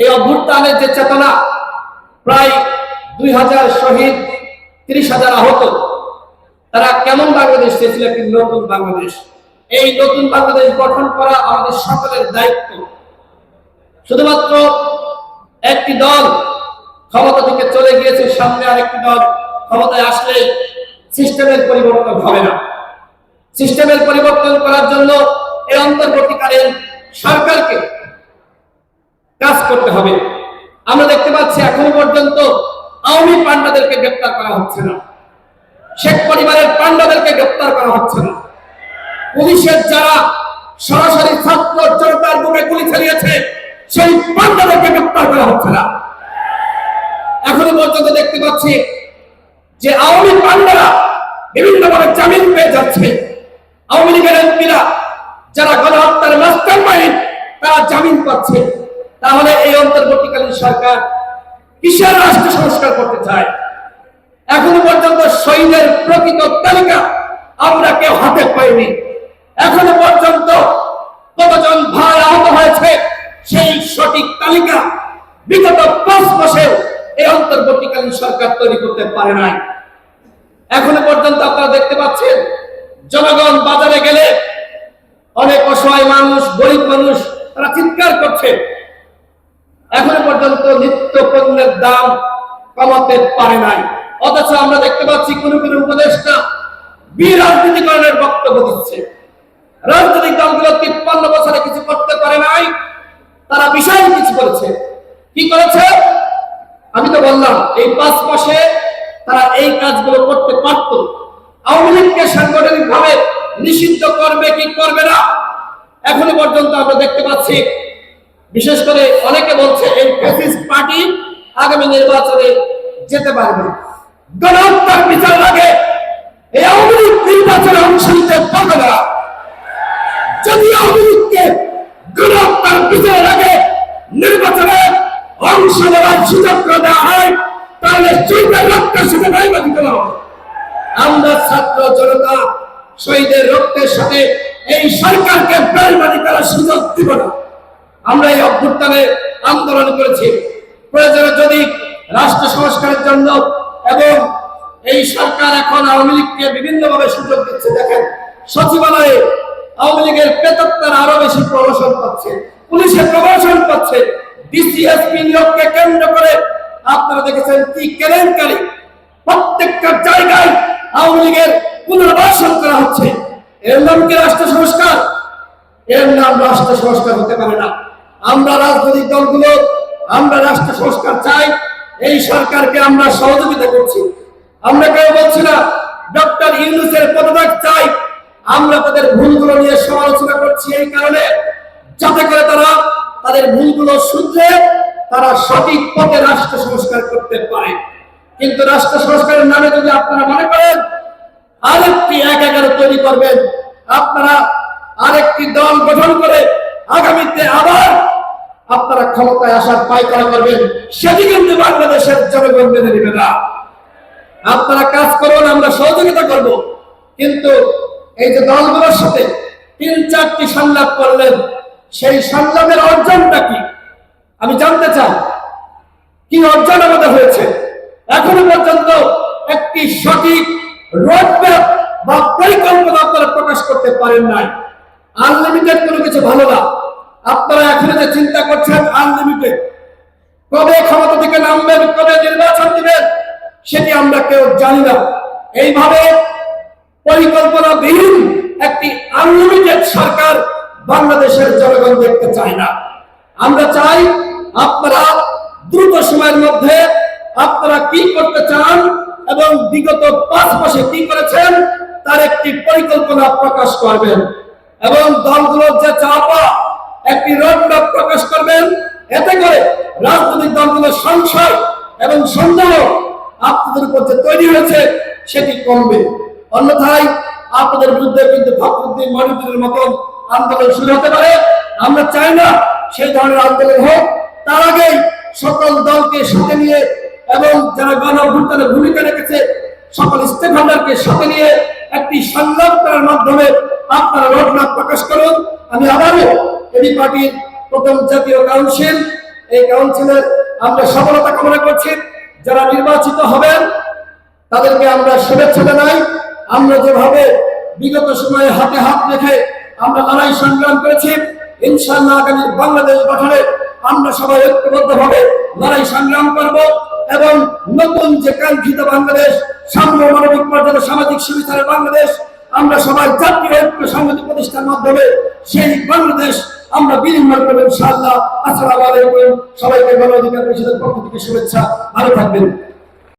এই অভ্যুত্থানের যে চেতনা প্রায় দুই হাজার শহীদ, তিরিশ হাজার আহত, তারা কেমন বাংলাদেশ চেয়েছিল একটি নতুন বাংলাদেশ? এই নতুন বাংলাদেশ গঠন করা আমাদের সকলের দায়িত্ব। শুধুমাত্র একটি দল ক্ষমতা থেকে চলে গিয়েছে, সামনে আরেকটি দল ক্ষমতায় আসলে সিস্টেমের পরিবর্তন হবে না। সিস্টেমের পরিবর্তন করার জন্য এই অন্তর্বর্তীকালীন সরকারকে কাজ করতে হবে। আমরা দেখতে পাচ্ছি এখনও পর্যন্ত আওয়ামী পান্ডাদেরকে গ্রেপ্তার করা হচ্ছে না। শেখ পরিবারের পান্ডাদেরকে গ্রেপ্তার করা হচ্ছে না। পুলিশের যারা সরাসরি ছাত্র জনতার বুকে গুলি চালিয়েছে, সেই পান্ডাদেরকে গ্রেপ্তার করা হচ্ছে না। এখনও পর্যন্ত দেখতে পাচ্ছি যে আওয়ামী পান্ডারা বিভিন্ন বিভিন্নভাবে জামিন পেয়ে যাচ্ছে। আওয়ামী লীগের এমপিরা, যারা গণহত্যার মাস্টার মাইন্ড তারা জামিন পাচ্ছে। তাহলে এই অন্তর্বর্তীকালীন সরকার কিসের রাষ্ট্র সংস্কার করতে চায়? এখনও পর্যন্ত শহীদের প্রকৃত তালিকা আমরা কেউ হাতে পাইনি। এখনও পর্যন্ত কতজন ভাই আহত হয়েছে সেই সঠিক তালিকা বিগত পাঁচ মাসেও এই অন্তর্বর্তীকালীন সরকার তৈরি করতে পারে নাই। এখনও পর্যন্ত আপনারা দেখতে পাচ্ছেন, জনগণ বাজারে গেলে অনেক অসহায় মানুষ, গরিব মানুষ, তারা চিৎকার করছে। এখনও পর্যন্ত নিত্য পণ্যের দাম কমাতে পারে নাই। অথচ আমরা দেখতে পাচ্ছি কোন কোন উপদেষ্টা বিরাজনীতিকরণের বক্তব্য দিচ্ছে। রাজনৈতিক দলগুলো তিপ্পান্ন বছরে কিছু করতে পারে নাই, তারা বিশাল কিছু করেছে। কি করেছে? আমি তো বললাম, এই পাঁচ মাসে তারা এই কাজগুলো করতে পারত। আওয়ামী লীগকে সাংগঠনিক ভাবে নিষিদ্ধ করবে কি করবে না, এখনও পর্যন্ত আমরা দেখতে পাচ্ছি বিশেষ করে অনেকে বলছে এই পার্টি আগামী নির্বাচনে যেতে পারবে না। গণহত্যার বিচার লাগে এই আওয়ামী নির্বাচনে অংশ নিতে পারবে না যদি আওয়ামী গণহত্যার বিচার লাগে নির্বাচনে অংশ নেওয়ার সুযোগ দেওয়া হয়, তাহলে শহীদের রক্তের সাথে দিতে হবে আমরা ছাত্র জনতা শহীদের রক্তের সাথে এই সরকারকে বেলবাদী করার সুযোগ দিব না আমরা এই অভ্যুত্থানে আন্দোলন করেছি। প্রয়োজনে যদি রাষ্ট্র সংস্কারের জন্য এবং এই সরকার এখন আওয়ামী লীগকে বিভিন্নভাবে সুযোগ দিচ্ছে, দেখেন, সচিবালয়ে আওয়ামী লীগের প্রেতাত্মার আরও বেশি প্রমোশন পাচ্ছে পুলিশের প্রমোশন পাচ্ছে, ডিসিএসপি নিয়োগকে কেন্দ্র করে আপনারা দেখেছেন কি কেলেঙ্কারি। প্রত্যেকটা জায়গায় আওয়ামী লীগের পুনর্বাসন করা হচ্ছে। এর নাম কি রাষ্ট্র সংস্কার? এর নাম রাষ্ট্র সংস্কার হতে পারে না। আমরা রাজনৈতিক দলগুলো, আমরা রাষ্ট্র সংস্কার চাই, এই সরকারকে আমরা সহযোগিতা করছি। আমরা কেউ বলছি না, ডক্টর ইউনুসের পদত্যাগ চাই। আমরা তাদের ভুলগুলো নিয়ে সমালোচনা করছি এই কারণে, যাতে করে তারা তাদের ভুলগুলো শুধরে তারা সঠিক পথে রাষ্ট্র সংস্কার করতে পারে। কিন্তু রাষ্ট্র সংস্কারের নামে যদি আপনারা মনে করেন, আরেকটি এক এগারো তৈরি করবেন। আপনারা আরেকটি দল গঠন করে আগামীতে আবার আপনারা ক্ষমতায় আসার পায়তারা করবেন, সেটি কিন্তু বাংলাদেশের জনগণ মেনে নেবে না। আপনারা কাজ করুন, আমরা সহযোগিতা করব। কিন্তু এই যে দলগুলোর সাথে তিন চারটি সংলাপ করলেন, সেই সংলাপের অর্জনটা কি? আমি জানতে চাই, কি অর্জন আমাদের হয়েছে? এখনও পর্যন্ত একটি সঠিক রোডম্যাপ বা পরিকল্পনা আপনারা প্রকাশ করতে পারেন নাই। আনলিমিটেড কোনো কিছু ভালো না। আপনারা এখনও যে চিন্তা করছেন আনলিমিটেড কবে ক্ষমতা থেকে নামবেন, কবে নির্বাচন দিবেন, সেটি আমরা কেউ জানি না। এইভাবে পরিকল্পনাবিহীন একটি আনলিমিটেড সরকার বাংলাদেশের জনগণ দেখতে চায় না। আমরা চাই আপনারা দ্রুত সময়ের মধ্যে আপনারা কি করতে চান এবং বিগত পাঁচ মাসে কি করেছেন, তার একটি পরিকল্পনা প্রকাশ করবেন। এবং দলগুলোর যে চাপা, একটি রোডম্যাপ প্রকাশ করবেন। এতে করে রাজনৈতিক দলগুলোর সংশয় এবং সন্দেহ আপনাদের উপর যে তৈরি হয়েছে, সেটি কমবে। অন্যথায় আপনাদের বিরুদ্ধে কিন্তু ফখরুদ্দিন মনিপুরের মতন আন্দোলন শুরু হতে পারে। আমরা চাই না সেই ধরনের আন্দোলন হোক। তার আগেই সকল দলকে সাথে নিয়ে এবং যারা গণ ভূমিকা রেখেছে, সকল স্টেক হোল্ডারকে সাথে নিয়ে সংলাপ করার মাধ্যমে আপনারা রোডম্যাপ প্রকাশ করুন। আমি আবারও এবি পার্টির প্রথম জাতীয় কাউন্সিল, এই কাউন্সিলের আমরা সফলতা কামনা করছি। যারা নির্বাচিত হবেন, তাদেরকে আমরা শুভেচ্ছা জানাই। আমরা যেভাবে বিগত সময়ে হাতে হাত রেখে আমরা লড়াই সংগ্রাম করেছি, ইনশাআল্লাহ আগামী বাংলাদেশ গঠনে আমরা সবাই ঐক্যবদ্ধভাবে লড়াই সংগ্রাম করব। এবং নতুন যে কাঙ্ক্ষিত বাংলাদেশ, সাম্য মানবিক মর্যাদা সামাজিক সুবিধার বাংলাদেশ, আমরা সবাই জাতীয় ঐক্য সংহতি প্রতিষ্ঠার মাধ্যমে সেই বাংলাদেশ আমরা বিনিময় করব ইনশাআল্লাহ। আসসালামু আলাইকুম। সবাইকে ভালো অধিকার পরিষদের পক্ষ থেকে শুভেচ্ছা। ভালো থাকবেন।